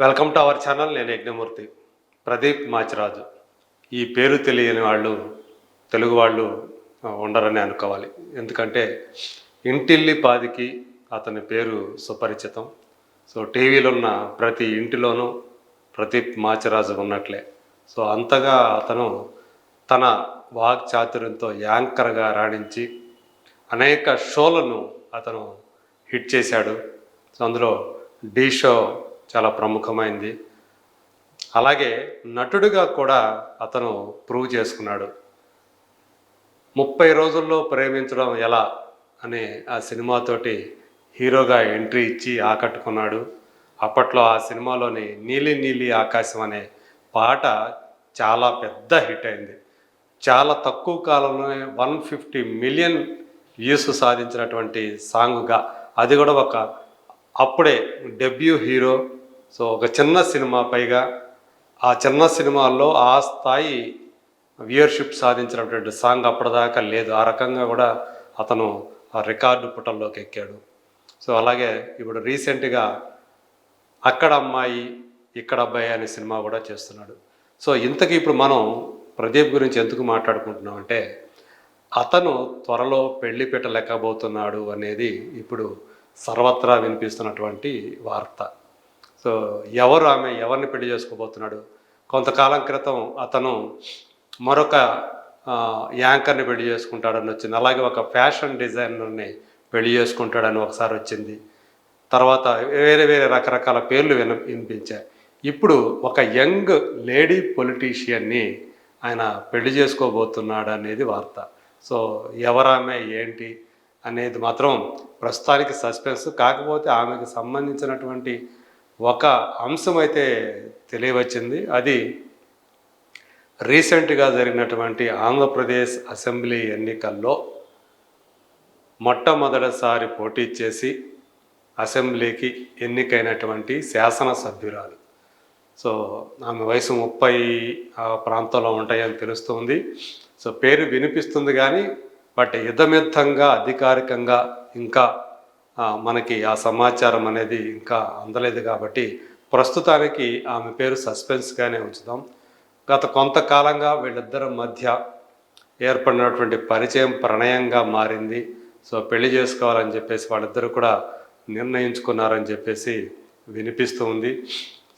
Welcome to our channel నేను యజ్ఞమూర్తి. ప్రదీప్ మాచిరాజు. ఈ పేరు తెలియని వాళ్ళు తెలుగు వాళ్ళు ఉండరని అనుకోవాలి. ఎందుకంటే ఇంటిల్లి పాదికి అతని పేరు సుపరిచితం. సో టీవీలో ఉన్న ప్రతి ఇంటిలోనూ ప్రదీప్ మాచిరాజు ఉన్నట్లే. సో అంతగా అతను తన వాక్ చాతుర్యంతో యాంకర్గా రాణించి అనేక షోలను అతను హిట్ చేశాడు. సో అందులో డీ షో చాలా ప్రముఖమైంది. అలాగే నటుడిగా కూడా అతను ప్రూవ్ చేసుకున్నాడు. ముప్పై రోజుల్లో ప్రేమించడం ఎలా అనే ఆ సినిమాతోటి హీరోగా ఎంట్రీ ఇచ్చి ఆకట్టుకున్నాడు. అప్పట్లో ఆ సినిమాలోని నీలి నీలి ఆకాశం అనే పాట చాలా పెద్ద హిట్ అయింది. చాలా తక్కువ కాలంలోనే వన్ ఫిఫ్టీ మిలియన్ వ్యూస్ సాధించినటువంటి సాంగ్గా అది కూడా ఒక అప్పుడే డెబ్యూ హీరో సో ఒక చిన్న సినిమా పైగా ఆ చిన్న సినిమాల్లో ఆ స్థాయి వ్యూయర్షిప్ సాధించినటువంటి సాంగ్ అప్పటిదాకా లేదు. ఆ రకంగా కూడా అతను ఆ రికార్డు పుటల్లోకి ఎక్కాడు. సో అలాగే ఇప్పుడు రీసెంట్గా అక్కడ అమ్మాయి ఇక్కడ అబ్బాయి అనే సినిమా కూడా చేస్తున్నాడు. సో ఇంతకీ ఇప్పుడు మనం ప్రదీప్ గురించి ఎందుకు మాట్లాడుకుంటున్నాం అంటే అతను త్వరలో పెళ్ళి పెట్టలేకపోతున్నాడు అనేది ఇప్పుడు సర్వత్రా వినిపిస్తున్నటువంటి వార్త. సో ఎవరు ఆమె ఎవరిని పెళ్ళి చేసుకోబోతున్నాడు? కొంతకాలం క్రితం అతను మరొక యాంకర్ని పెళ్ళి చేసుకుంటాడని వచ్చింది. అలాగే ఒక ఫ్యాషన్ డిజైనర్ని పెళ్ళి చేసుకుంటాడని ఒకసారి వచ్చింది. తర్వాత వేరే వేరే రకరకాల పేర్లు విన వినిపించాయి. ఇప్పుడు ఒక యంగ్ లేడీ పొలిటీషియన్ని ఆయన పెళ్ళి చేసుకోబోతున్నాడు అనేది వార్త. సో ఎవరామె ఏంటి అనేది మాత్రం ప్రస్తుతానికి సస్పెన్స్. కాకపోతే ఆమెకు సంబంధించినటువంటి ఒక అంశం అయితే తెలియవచ్చింది. అది రీసెంట్గా జరిగినటువంటి ఆంధ్రప్రదేశ్ అసెంబ్లీ ఎన్నికల్లో మొట్టమొదటిసారి పోటీ చేసి అసెంబ్లీకి ఎన్నికైనటువంటి శాసనసభ్యురాలు. సో ఆమె వయసు ముప్పై ఆ ప్రాంతంలో ఉంటాయని తెలుస్తుంది. సో పేరు వినిపిస్తుంది కానీ బట్ యుద్ధమిద్ధంగా అధికారికంగా ఇంకా మనకి ఆ సమాచారం అనేది ఇంకా అందలేదు కాబట్టి ప్రస్తుతానికి ఆమె పేరు సస్పెన్స్గానే ఉంచుదాం. గత కొంతకాలంగా వీళ్ళిద్దరి మధ్య ఏర్పడినటువంటి పరిచయం ప్రణయంగా మారింది. సో పెళ్ళి చేసుకోవాలని చెప్పేసి వాళ్ళిద్దరూ కూడా నిర్ణయించుకున్నారని చెప్పేసి వినిపిస్తూ ఉంది.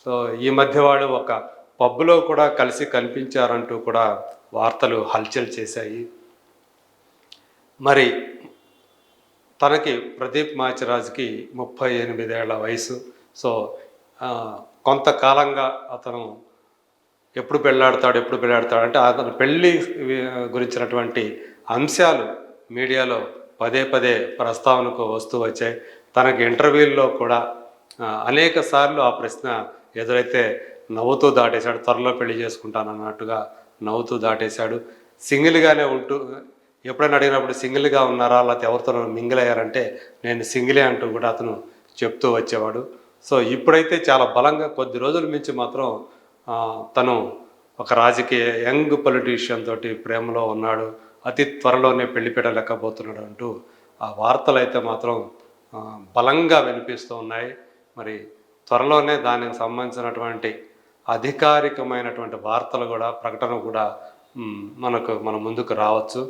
సో ఈ మధ్య వాళ్ళు ఒక పబ్లో కూడా కలిసి కనిపించారంటూ కూడా వార్తలు హల్చల్ చేశాయి. మరి తనకి ప్రదీప్ మాచిరాజ్కి ముప్పై ఎనిమిదేళ్ళ వయసు. సో కొంతకాలంగా అతను ఎప్పుడు పెళ్ళాడతాడు ఎప్పుడు పెళ్ళాడతాడు అంటే అతను పెళ్ళి గురించినటువంటి అంశాలు మీడియాలో పదే పదే ప్రస్తావనకు వస్తూ వచ్చాయి. తనకి ఇంటర్వ్యూల్లో కూడా అనేక సార్లు ఆ ప్రశ్న ఎదురైతే నవ్వుతూ దాటేశాడు. త్వరలో పెళ్ళి చేసుకుంటాను అన్నట్టుగా నవ్వుతూ దాటేశాడు. సింగిల్గానే ఉంటూ ఎప్పుడైనా అడిగినప్పుడు సింగిల్గా ఉన్నారా? లేకపోతే ఎవరితో మింగిల్ అయ్యారంటే నేను సింగిలే అంటూ కూడా అతను చెప్తూ వచ్చేవాడు. సో ఇప్పుడైతే చాలా బలంగా కొద్ది రోజుల మించి మాత్రం తను ఒక రాజకీయ యంగ్ పొలిటీషియన్ తోటి ప్రేమలో ఉన్నాడు. అతి త్వరలోనే పెళ్ళి పెట్టలేకపోతున్నాడు అంటూ ఆ వార్తలు అయితే మాత్రం బలంగా వినిపిస్తూ ఉన్నాయి. మరి త్వరలోనే దానికి సంబంధించినటువంటి అధికారికమైనటువంటి వార్తలు కూడా ప్రకటన కూడా మనకు మన ముందుకు రావచ్చు.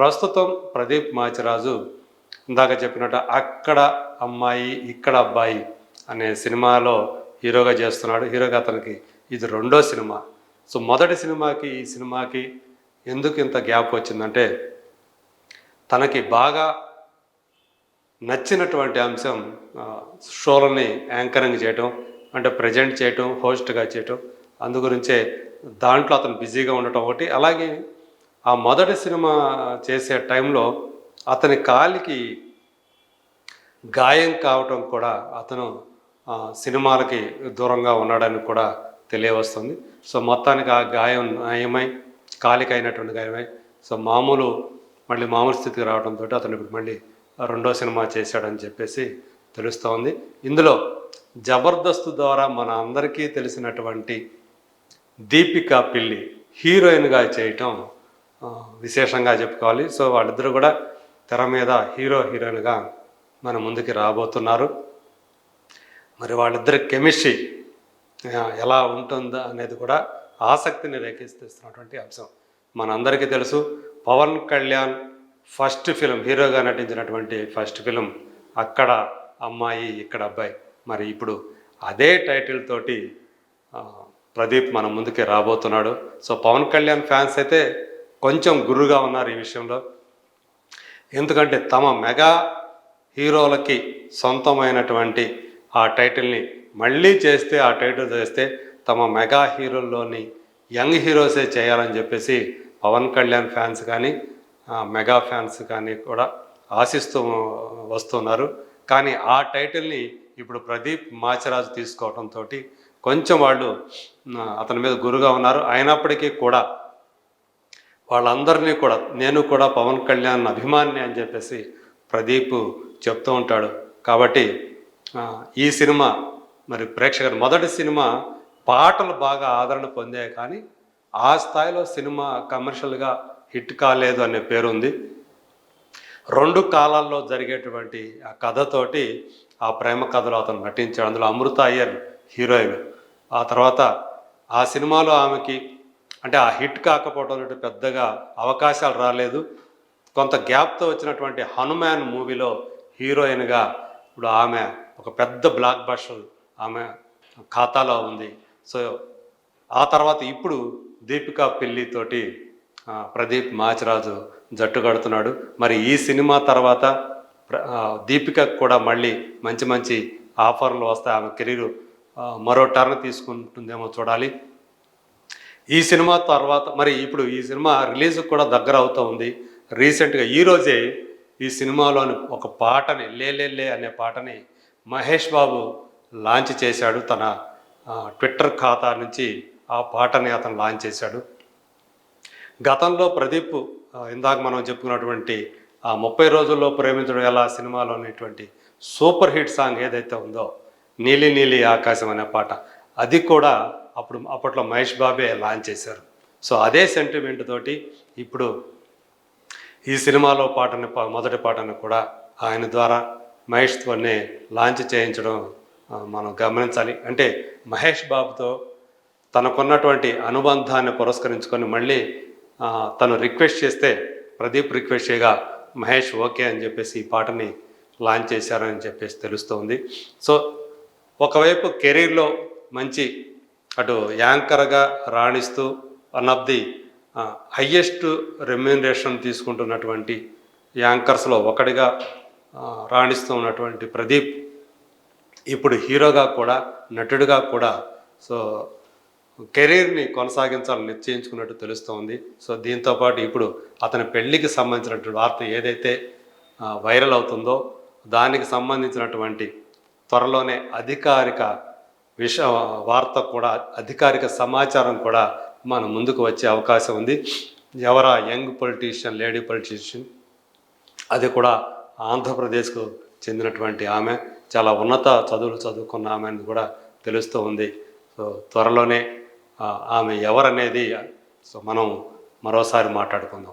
ప్రస్తుతం ప్రదీప్ మాచిరాజు ఇందాక చెప్పినట్టు అక్కడ అమ్మాయి ఇక్కడ అబ్బాయి అనే సినిమాలో హీరోగా చేస్తున్నాడు. హీరోగా అతనికి ఇది రెండో సినిమా. సో మొదటి సినిమాకి ఈ సినిమాకి ఎందుకు ఇంత గ్యాప్ వచ్చిందంటే తనకి బాగా నచ్చినటువంటి అంశం షోలని యాంకరింగ్ చేయటం అంటే ప్రజెంట్ చేయటం హోస్ట్గా చేయటం అందు గురించే దాంట్లో అతను బిజీగా ఉండటం ఒకటి. అలాగే ఆ మొదటి సినిమా చేసే టైంలో అతని కాలికి గాయం కావటం కూడా అతను సినిమాలకి దూరంగా ఉన్నాడని కూడా తెలియవస్తుంది. సో మొత్తానికి ఆ గాయం నయమై కాలికి అయినటువంటి గాయమై సో మామూలు మళ్ళీ మామూలు స్థితికి రావడంతో అతను ఇప్పుడు మళ్ళీ రెండో సినిమా చేశాడని చెప్పేసి తెలుస్తోంది ఇందులో జబర్దస్త్ ద్వారా మన అందరికీ తెలిసినటువంటి దీపికా పిల్లి హీరోయిన్గా చేయటం విశేషంగా చెప్పుకోవాలి. సో వాళ్ళిద్దరూ కూడా తెర మీద హీరో హీరోయిన్గా మన ముందుకి రాబోతున్నారు. మరి వాళ్ళిద్దరి కెమిస్ట్రీ ఎలా ఉంటుందా అనేది కూడా ఆసక్తిని రేకెత్తిస్తున్నటువంటి అంశం. మనందరికీ తెలుసు పవన్ కళ్యాణ్ ఫస్ట్ ఫిలిం హీరోగా నటించినటువంటి ఫస్ట్ ఫిలిం అక్కడ అమ్మాయి ఇక్కడ అబ్బాయి. మరి ఇప్పుడు అదే టైటిల్ తోటి ప్రదీప్ మన ముందుకి రాబోతున్నాడు. సో పవన్ కళ్యాణ్ ఫ్యాన్స్ అయితే కొంచెం గురుగా ఉన్నారు ఈ విషయంలో. ఎందుకంటే తమ మెగా హీరోలకి సొంతమైనటువంటి ఆ టైటిల్ని మళ్ళీ చేస్తే ఆ టైటిల్ చేస్తే తమ మెగా హీరోల్లోని యంగ్ హీరోసే చేయాలని చెప్పేసి పవన్ కళ్యాణ్ ఫ్యాన్స్ కానీ మెగా ఫ్యాన్స్ కానీ కూడా ఆశిస్తూ వస్తున్నారు. కానీ ఆ టైటిల్ని ఇప్పుడు ప్రదీప్ మాచరాజు తీసుకోవడంతో కొంచెం వాళ్ళు అతని మీద గురుగా ఉన్నారు. అయినప్పటికీ కూడా వాళ్ళందరినీ కూడా నేను కూడా పవన్ కళ్యాణ్ అభిమాని అని చెప్పేసి ప్రదీప్ చెప్తూ ఉంటాడు. కాబట్టి ఈ సినిమా మరి ప్రేక్షకులు మొదటి సినిమా పాటలు బాగా ఆదరణ పొందాయి కానీ ఆ స్థాయిలో సినిమా కమర్షియల్గా హిట్ కాలేదు అనే పేరు ఉంది రెండు కాలాల్లో జరిగేటువంటి ఆ కథతోటి ఆ ప్రేమ కథలో అతను నటించాడు. అందులో అమృత అయ్యర్ హీరోయిన్. ఆ తర్వాత ఆ సినిమాలో ఆమెకి అంటే ఆ హిట్ కాకపోవడం పెద్దగా అవకాశాలు రాలేదు. కొంత గ్యాప్తో వచ్చినటువంటి హనుమాన్ మూవీలో హీరోయిన్గా ఇప్పుడు ఆమె ఒక పెద్ద బ్లాక్ బస్టర్ ఆమె ఖాతాలో ఉంది. సో ఆ తర్వాత ఇప్పుడు దీపికా పెళ్ళితోటి ప్రదీప్ మాచిరాజు జట్టు కడుతున్నాడు. మరి ఈ సినిమా తర్వాత దీపికకు కూడా మళ్ళీ మంచి మంచి ఆఫర్లు వస్తాయి. ఆమె కెరీర్ మరో టర్న్ తీసుకుంటుందేమో చూడాలి. ఈ సినిమా తర్వాత మరి ఇప్పుడు ఈ సినిమా రిలీజ్ కూడా దగ్గర అవుతూ ఉంది. రీసెంట్గా ఈరోజే ఈ సినిమాలోని ఒక పాటని లే లే లే అనే పాటని మహేష్ బాబు లాంచ్ చేశాడు. తన ట్విట్టర్ ఖాతా నుంచి ఆ పాటని అతను లాంచ్ చేశాడు. గతంలో ప్రదీప్ ఇందాక మనం చెప్పుకున్నటువంటి ఆ ముప్పై రోజుల్లో ప్రేమించడం ఎలా సినిమాలో ఉన్నటువంటి సూపర్ హిట్ సాంగ్ ఏదైతే ఉందో నీలి నీలి ఆకాశం అనే పాట అది కూడా అప్పుడు అప్పట్లో మహేష్ బాబే లాంచ్ చేశారు. సో అదే సెంటిమెంట్ తోటి ఇప్పుడు ఈ సినిమాలో పాటని మొదటి పాటను కూడా ఆయన ద్వారా మహేష్తోనే లాంచ్ చేయించడం మనం గమనించాలి. అంటే మహేష్ బాబుతో తనకున్నటువంటి అనుబంధాన్ని పురస్కరించుకొని మళ్ళీ తను రిక్వెస్ట్ చేస్తే ప్రదీప్ రిక్వెస్ట్ చేయగా మహేష్ ఓకే అని చెప్పేసి ఈ పాటని లాంచ్ చేశారని చెప్పేసి తెలుస్తోంది. సో ఒకవైపు కెరీర్లో మంచి అటు యాంకర్గా రాణిస్తూ one of the highest remuneration తీసుకుంటున్నటువంటి యాంకర్స్లో ఒకటిగా రాణిస్తూ ఉన్నటువంటి ప్రదీప్ ఇప్పుడు హీరోగా కూడా నటుడిగా కూడా సో కెరీర్ని కొనసాగించాలని నిశ్చయించుకున్నట్టు తెలుస్తోంది. సో దీంతో పాటు ఇప్పుడు అతని పెళ్ళికి సంబంధించినటువంటి వార్త ఏదైతే వైరల్ అవుతుందో దానికి సంబంధించినటువంటి త్వరలోనే అధికారిక విష వార్త కూడా అధికారిక సమాచారం కూడా మన ముందుకు వచ్చే అవకాశం ఉంది. ఎవరా యంగ్ పొలిటీషియన్ లేడీ పొలిటీషియన్ అది కూడా ఆంధ్రప్రదేశ్కు చెందినటువంటి ఆమె. చాలా ఉన్నత చదువులు చదువుకున్న ఆమె అని కూడా తెలుస్తూ ఉంది. సో త్వరలోనే ఆమె ఎవరనేది సో మనం మరోసారి మాట్లాడుకుందాం.